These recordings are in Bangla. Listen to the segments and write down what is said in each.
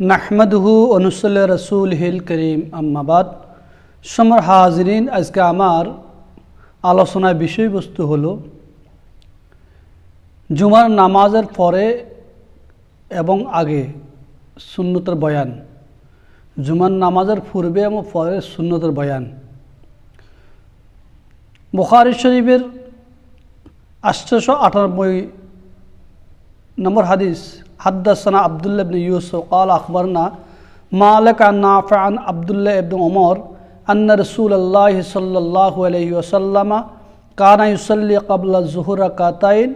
নাহমদহু অনুসল রসুল হিল করিম আম্মাবাদ সমর হাজরিন আজকে আমার আলোচনার বিষয়বস্তু হল জুমার নামাজের পরে এবং আগে সুন্নতের বয়ান। জুমার নামাজের পূর্বে এবং পরে সুন্নতের বয়ান। বুখারি শরীফের আষ্টশো আটানব্বই নম্বর হাদিস حدثنا عبد الله بن يوسف قال أخبرنا مالك عن نافع عن عبد الله بن عمر أن رسول الله صلى الله عليه وسلم كان يصلي قبل الظهر ركعتين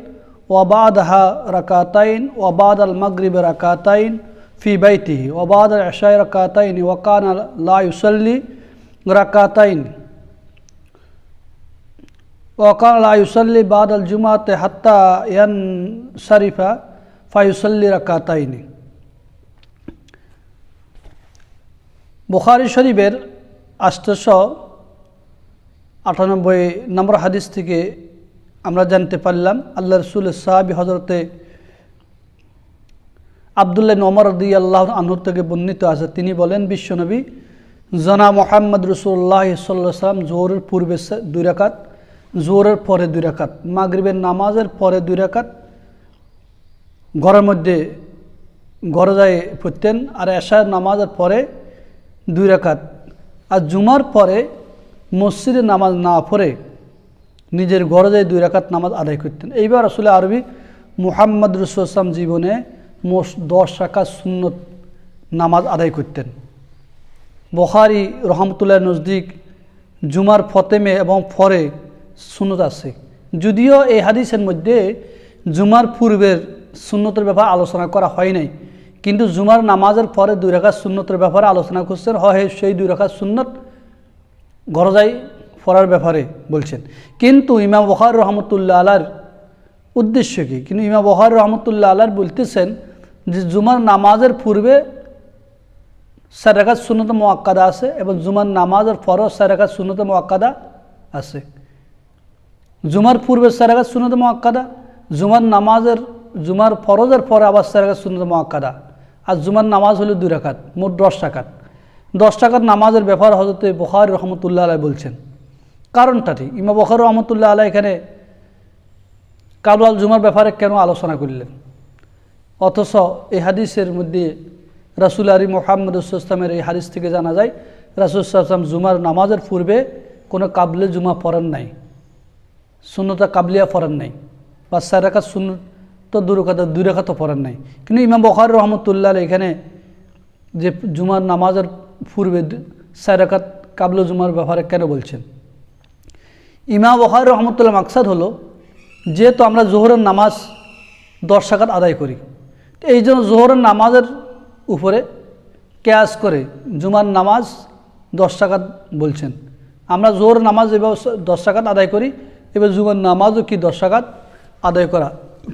وبعدها ركعتين وبعد المغرب ركعتين في بيته وبعد العشاء ركعتين وكان لا يصلي ركعتين. وكان لا يصلي بعد الجمعة حتى ينصرف. ফায়ুসল্লি রাকাতাইনি। বুখারি শরীফের আষ্টশো আটানব্বই নম্বর হাদিস থেকে আমরা জানতে পারলাম, আল্লাহ রসুল সাহাবি হজরতে আবদুল্লাহ নমর দি আল্লাহ আনহুর থেকে বর্ণিত আছে। তিনি বলেন, বিশ্বনবী জনা মোহাম্মদ রসুল্লাহ সাল্লাহ সাল্লাম জোরের পূর্বে দুই রাকাত জোরের পরে দুই রাকাত, মাগরিবের নামাজের পরে দুই রাকাত ঘরের মধ্যে ঘরে যায় পড়তেন আর এশার নামাজের পরে দুই রাকাত। আর জুমার পরে মসজিদে নামাজ না পড়ে নিজের ঘরে যায় দুই রাকাত নামাজ আদায় করতেন। এইবার আসলে আরবি মুহাম্মদ রসুলাম জীবনে দশ রাকাত সুন্নত নামাজ আদায় করতেন। বখারি রহমতুল্লাহ নজদিক জুমার ফতেমে এবং ফরে সুনত আছে। যদিও এই হাদিসের মধ্যে জুমার পূর্বের সুন্নতের ব্যাপারে আলোচনা করা হয় নাই। কিন্তু জুমার নামাজের পরে দুই রেখার সুন্নতের ব্যাপারে আলোচনা করছেন। হয় সেই দুই রেখার সুন্নত গরজাই ফরার ব্যাপারে বলছেন। কিন্তু ইমাম বহার রহমতুল্লাহ আলার উদ্দেশ্য কী? কিন্তু ইমাম বহার রহমতুল্লাহ আলার বলতেছেন যে জুমার নামাজের পূর্বে চার রেখার সুন্নত মোয়াক্কাদা আছে এবং জুমার নামাজের পরও চার রেখার সুন্নত মোয়াক্কাদা আছে। জুমার পূর্বে চার রেখার সুন্নত মোয়াক্কাদা, জুমার নামাজের জুমার ফরজের পরে আবার সেরাকাত সুন্নত মোয়াক্কাদা আর জুমার নামাজ হলো দুই রাকাত, মোট দশ টাকাত দশ টাকার নামাজের ব্যাপার হজরত বখার রহমতুল্লাহ আলাই বলছেন। কারণটা ঠিক ইমা বখার রহমতুল্লাহ আলাই এখানে কাবলাল জুমার ব্যাপারে কেন আলোচনা করলেন? অথচ এই হাদিসের মধ্যে রাসুল আলী মোহাম্মদ ইসলামের এই হাদিস থেকে জানা যায়, রাসুল ইসলাম জুমার নামাজের পূর্বে কোনো কাবলে জুমা পড়েন নাই। শূন্যতা কাবলিয়া পড়েন নাই। বা সারাকাত শূন্য তো দুরকাত দুই রেখা তো পড়েন নাই। কিন্তু ইমাম বখার রহমতুল্লাহ এখানে যে জুমার নামাজের পূর্বে সারাকাত কাবল জুমার ব্যাপারে কেন বলছেন? ইমাম বখার রহমতুল্লাহ মাকসাদ হলো, যেহেতু আমরা জোহরের নামাজ দশ টাকাত আদায় করি এই জন্য জোহরের নামাজের উপরে ক্যাশ করে জুমার নামাজ দশ টাকাত বলছেন। আমরা জোহর নামাজ এবার দশ টাকাত আদায় করি, এবার জুমার নামাজও কি দশ টাকাত আদায় করা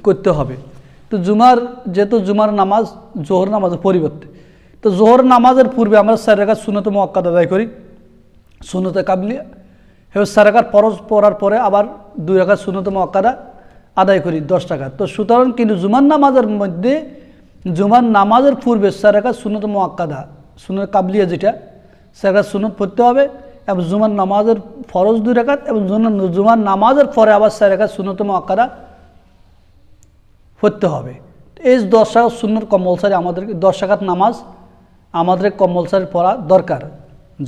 করতে হবে। তো জুমার, যেহেতু জুমার নামাজ, জোহর নামাজের পরিবর্তে। তো জোহর নামাজের পূর্বে আমরা চার রেখার শূন্যত মোয়াক্কাদ আদায় করি। শূন্যতে কাবলিয়া। চার রেখার পরশ পড়ার পরে আবার দুই রেখার শূন্যত মোয়াক্কাদা আদায় করি, দশ টাকা তো সুতরাং কিন্তু জুমার নামাজের মধ্যে, জুমার নামাজের পূর্বে রেখার শূন্যত মোয়াক্কাদা শূন্য কাবলিয়া যেটা রেখার শূন্য পড়তে হবে। এবং জুমার নামাজের ফরজ দুই রেখাত এবং জুমার নামাজের পরে আবার রেখার শূন্যত মোয়াক্কাদা পড়তে হবে। এই দশ টাকা শূন্যর কম্পালসারি আমাদেরকে দশ নামাজ আমাদের কম্পালসারি পড়া দরকার।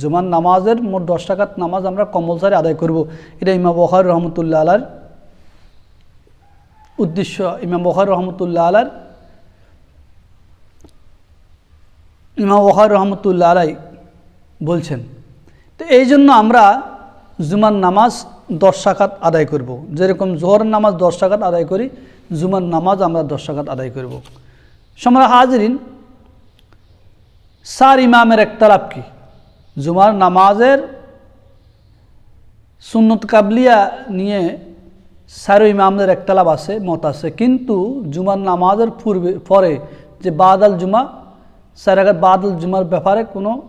জুমার নামাজের মোট দশ টাকাত নামাজ আমরা কম্পালসারি আদায় করব। এটা ইমাম বখার রহমতুল্লাহ আলার উদ্দেশ্য। ইমাম বখার রহমতুল্লাহ আলার, ইমাম বখার রহমতুল্লাহ আলাই বলছেন। তো এই জন্য আমরা জুমার নামাজ দশ টাকাত আদায় করব। যেরকম জোহর নামাজ দশ টাকাত আদায় করি, জুমার নামাজ আমরা দশ টাকাত আদায় করব। সমরা হাজরিন, সার ইমামের একতলাপ কি? জুমার নামাজের সুন্নত কাবলিয়া নিয়ে সারো ইমামদের একতলাপ আছে, মত আছে। কিন্তু জুমার নামাজের পূর্বে, পরে যে বাদাল জুমা সারাগাত বাদল জুমার ব্যাপারে কোনো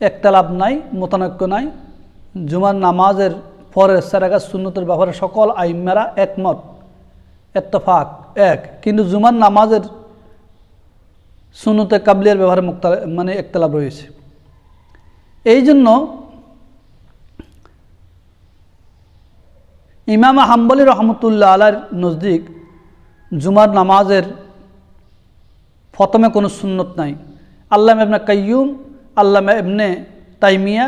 একতলাপ নাই, মতানৈক্য নাই। জুমার নামাজের পরে সারাগাত সুন্নতের ব্যাপারে সকল আইমেরা একমত এত্তফাক এক। কিন্তু জুমার নামাজের সুনতে কাবলিয়ার ব্যবহারে মুক্তা মানে একতলাপ রয়েছে। এই জন্য ইমাম হাম্বলি রহমতুল্লাহ আলার নজদিক জুমার নামাজের প্রথমে কোনো সুন্নত নাই। আল্লাহ এবনে কাইয়ুম আল্লাহ এবনে তাইমিয়া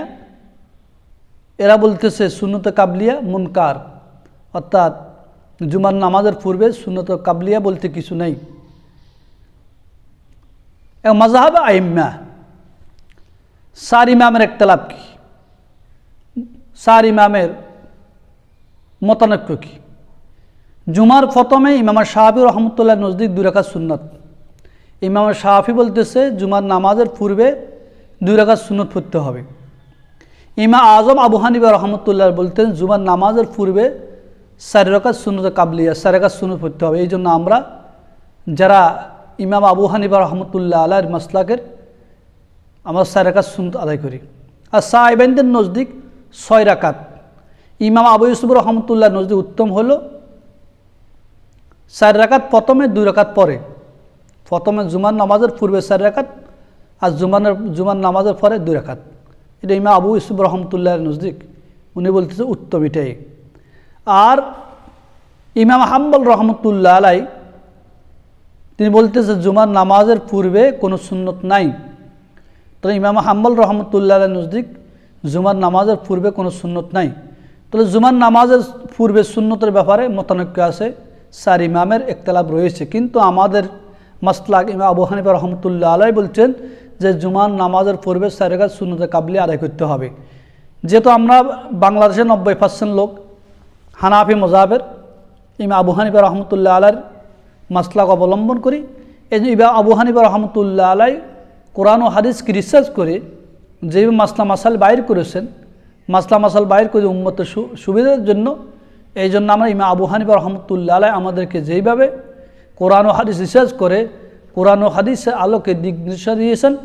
এরা বলতেছে সুন্নত কাবলিয়া মুনকার। অর্থাৎ জুমার নামাজের পূর্বে সুন্নত কাবলিয়া বলতে কিছু নেই। এবং মজাহাব আইম্মা। সার ইমামের একতলাপ কি? সার ইমামের মতানৈক্য কি? জুমার প্রথমে ইমাম শাহাবি রহমতুল্লাহ নজদিক দুই রাখা সুন্নত। ইমাম শাহাফি বলতেছে, জুমার নামাজের পূর্বে দুই রাখা সুন্নত পড়তে হবে। ইমা আজম আবু হানিবা রহমতুল্লাহ বলতেন, জুমার নামাজের পূর্বে চারি রাকাত সুন্নত কাবলিয়া, চারি রাকাত সুন্নত পড়তে হবে। এই জন্য আমরা যারা ইমাম আবু হানিবা রহমতুল্লাহ আল্লাহর মাসলাকের, আমরা চার রাকাত আদায় করি। আর সাহেবেনদের নজদিক ছয় রাকাত ইমাম আবু ইউসুফ রহমতুল্লাহ নজদিক উত্তম হল, চার রাকাত প্রথমে, দুই রাকাত পরে। প্রথমে জুমান নামাজের পূর্বে চার রাকাত আর জুমানের জুমান নামাজের পরে দুই রাকাত এটা ইমাম আবু ইউসুফ রহমতুল্লাহ নজদিক। উনি বলতেছে, উত্তম এটাই। আর ইমাম হাম্বল রহমতুল্লাহ আলাই, তিনি বলতেছে, জুমার নামাজের পূর্বে কোনো সুন্নত নাই। তাহলে ইমাম হাম্বল রহমতুল্লাহ আলাই নজদিক, জুমার নামাজের পূর্বে কোনো সুন্নত নাই। তাহলে জুমার নামাজের পূর্বে সুন্নতের ব্যাপারে মতানৈক্য আছে, চার ইমামের একতলাপ রয়েছে। কিন্তু আমাদের মাসলাক ইমাম আবু হানিফা রহমতুল্লাহ আলাই বলছেন যে জুমার নামাজের পূর্বে সারেগাত সুন্নতে কাবলি আদায় করতে হবে। যেহেতু আমরা বাংলাদেশের নব্বই পার্সেন্ট লোক, হানাফি মজাবের ইমা আবু হানিফা রহমতুল্লাহ আলার মাসলাক অবলম্বন করি, এই জন্য ইবা আবু হানিফা রহমতুল্লাহ আলাই কোরআন ও হাদিসকে রিসার্চ করে যে মাসলা মাসাল বাইর করেছেন, মাসলা মাসাল বাইর করে উম্মতের সু- সুবিধার জন্য, এই জন্য আমরা ইমা আবু হানিফা রহমতুল্লাহ আলাই আমাদেরকে যেইভাবে কোরআন ও হাদিস রিসার্চ করে, কোরআন ও হাদিসের আলোকে দিক নির্দেশনা দিয়েছেন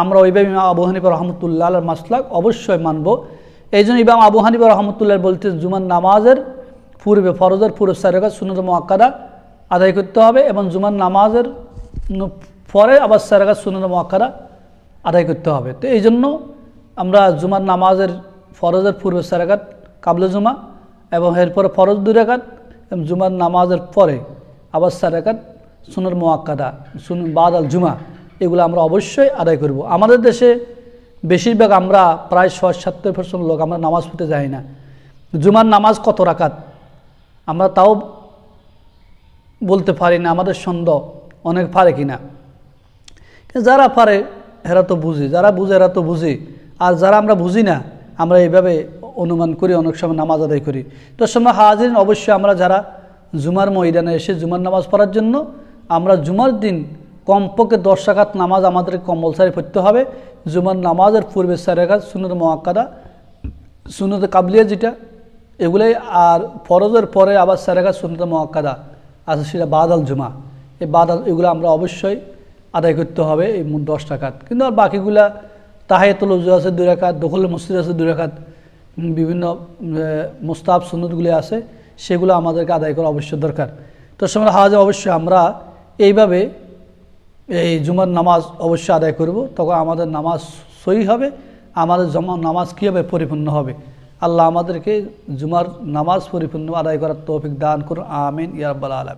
আমরা ওইভাবে ইমাম আবু হানিফা রহমতুল্লাহ মাসলাক অবশ্যই মানব। এই জন্য ইমাম আবু হানিফা রহমতুল্লাহ বলতে জুমার নামাজের পূর্বে ফরজের পূর্বে সারেকাত সুনত মোয়াক্কাদা আদায় করতে হবে এবং জুমার নামাজের পরে আবার সারেকাত সুনত মোয়াক্কাদা আদায় করতে হবে। তো এই জন্য আমরা জুমার নামাজের ফরজের পূর্বে সারেকাত কাবলে জুমা এবং এরপরে ফরজ দুই রেখাত এবং জুমার নামাজের পরে আবার সারেকাত সুনের মোয়াক্কাদা সুন বাদ আল জুমা। এগুলো আমরা অবশ্যই আদায় করব। আমাদের দেশে বেশিরভাগ আমরা প্রায় ষাট সত্তর পার্সেন্ট লোক আমরা নামাজ পড়তে যাই না। জুমার নামাজ কত রাকাত? আমরা তাও বলতে পারি না, আমাদের সন্দেহ অনেক পারে কিনা। যারা পারে, এরা তো বুঝি। যারা বুঝে, এরা তো বুঝি। আর যারা আমরা বুঝি না, আমরা এইভাবে অনুমান করি, অনেক সময় নামাজ আদায় করি। তো সময় হাজির অবশ্যই আমরা যারা জুমার ময়দানে এসে জুমার নামাজ পড়ার জন্য, আমরা জুমার দিন কমপক্ষে দশ রাকাত নামাজ আমাদের কম্পালসারি পড়তে হবে। জুমার নামাজের পূর্বে চার রাকাত সুনত মোয়াক্কাদা সুনত কাবলিয়া যেটা এগুলোই আর ফরজের পরে আবার চার রাকাত সুনত মোয়াক্কাদা আছে সেটা বাদাল জুমা। এই বাদাল এগুলো আমরা অবশ্যই আদায় করতে হবে এই দশ টাকাত কিন্তু আর বাকিগুলা তাহায়াতুল উজু আছে দুই রাকাত দখল মসজিদ আছে দুই উম, বিভিন্ন মোস্তাব সুনদগুলি আছে সেগুলো আমাদেরকে আদায় করা অবশ্যই দরকার। তো সময় হাজে অবশ্যই আমরা এইভাবে এই জুমার নামাজ অবশ্যই আদায় করব। তখন আমাদের নামাজ সই হবে। আমাদের জমা নামাজ কী হবে পরিপূর্ণ হবে? আল্লাহ আমাদেরকে জুমার নামাজ পরিপূর্ণ আদায় করার তৌফিক দান করুন। আমিন। ইয়ারবাল আলম